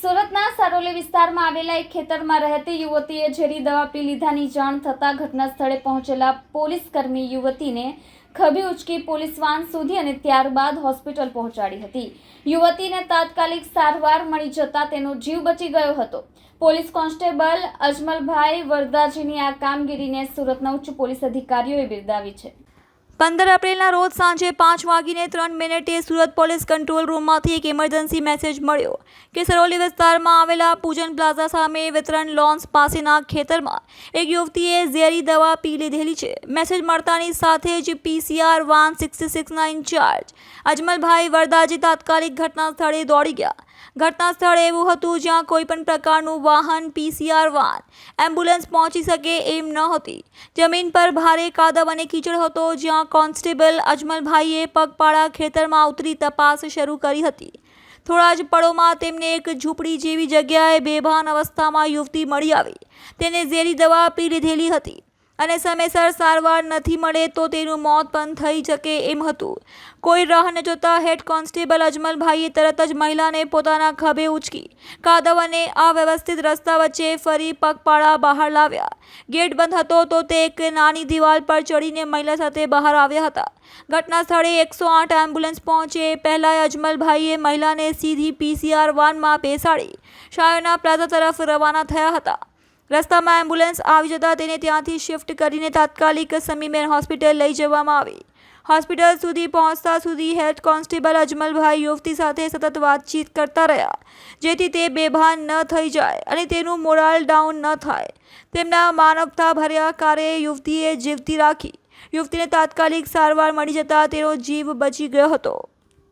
સુરતના સારોલી વિસ્તારમાં આવેલા એક ખેતરમાં રહેતી યુવતીએ ઝેરી દવા પી લીધાની જાણ થતાં ઘટના સ્થળે પહોંચેલા પોલીસ કર્મી યુવતીને ખભી ઉચકી પોલીસ વાન સુધી અને ત્યારબાદ હોસ્પિટલ પહોંચાડી હતી. યુવતીને તાત્કાલિક સારવાર મળી જતા તેનો જીવ બચી ગયો હતો. પોલીસ કોન્સ્ટેબલ અજમલભાઈ વરદાજીની આ કામગીરીને સુરતના ઉચ્ચ પોલીસ અધિકારીઓએ બિરદાવી છે. પંદર એપ્રિલના રોજ સાંજે પાંચ વાગીને ત્રણ મિનિટે સુરત પોલીસ કંટ્રોલ રૂમમાંથી એક ઇમરજન્સી મેસેજ મળ્યો. કે સરોલી વિસ્તારમાં આવેલા પૂજન પ્લાઝા સામે વિતરણ લોન્સ પાસેના ખેતરમાં એક યુવતીએ ઝેરી દવા પી લીધેલી છે. મેસેજ મળતાની સાથે જ પીસીઆર વાન સિક્સટી સિક્સના ઇન્ચાર્જ અજમલભાઈ વરદાજી તાત્કાલિક ઘટના સ્થળે દોડી ગયા. ઘટના સ્થળ એવું હતું જ્યાં કોઈ પણ પ્રકારનું વાહન, પીસીઆર, વાન, એમ્બ્યુલન્સ પહોંચી શકે એમ ન હતી. જમીન પર ભારે કાદવ અને કીચડ હતો, જ્યાં કોન્સ્ટેબલ અજમલભાઈએ પગપાળા ખેતરમાં ઉતરી તપાસ શરૂ કરી હતી. થોડા જ પળોમાં તેમને એક ઝૂંપડી જેવી જગ્યાએ બેભાન અવસ્થામાં યુવતી મળી આવી. તેને ઝેરી દવા પી લીધેલી હતી. અને સમયસર સારવાર નથી મળે તો તેનું મોત પણ થઈ શકે એમ હતું. કોઈ રાહ ન જોતા હેડ કોન્સ્ટેબલ અજમલભાઈએ તરત જ મહિલાને પોતાના ખભે ઉચકી કાદવ અને અવ્યવસ્થિત રસ્તા વચ્ચે ફરી પગપાળા બહાર લાવ્યા. ગેટ બંધ હતો તો તે એક નાની દિવાલ પર ચડીને મહિલા સાથે બહાર આવ્યા હતા. ઘટના સ્થળે એકસો આઠ એમ્બ્યુલન્સ પહોંચે પહેલાં અજમલભાઈએ મહિલાને સીધી પીસીઆર વાનમાં બેસાડી. શાયોના પ્લાઝા તરફ રવાના થયા હતા. રસ્તામાં એમ્બ્યુલન્સ આવી જતાં તેને ત્યાંથી શિફ્ટ કરીને તાત્કાલિક સમીમેન હોસ્પિટલ લઈ જવામાં આવી. હોસ્પિટલ સુધી પહોંચતા સુધી હેડ કોન્સ્ટેબલ અજમલભાઈ યુવતી સાથે સતત વાતચીત કરતા રહ્યા, જેથી તે બેભાન ન થઈ જાય અને તેનું મોરાલ ડાઉન ન થાય. તેમના માનવતા ભર્યા કાર્ય યુવતીએ જીવતી રાખી. યુવતીને તાત્કાલિક સારવાર મળી જતાં તેનો જીવ બચી ગયો હતો.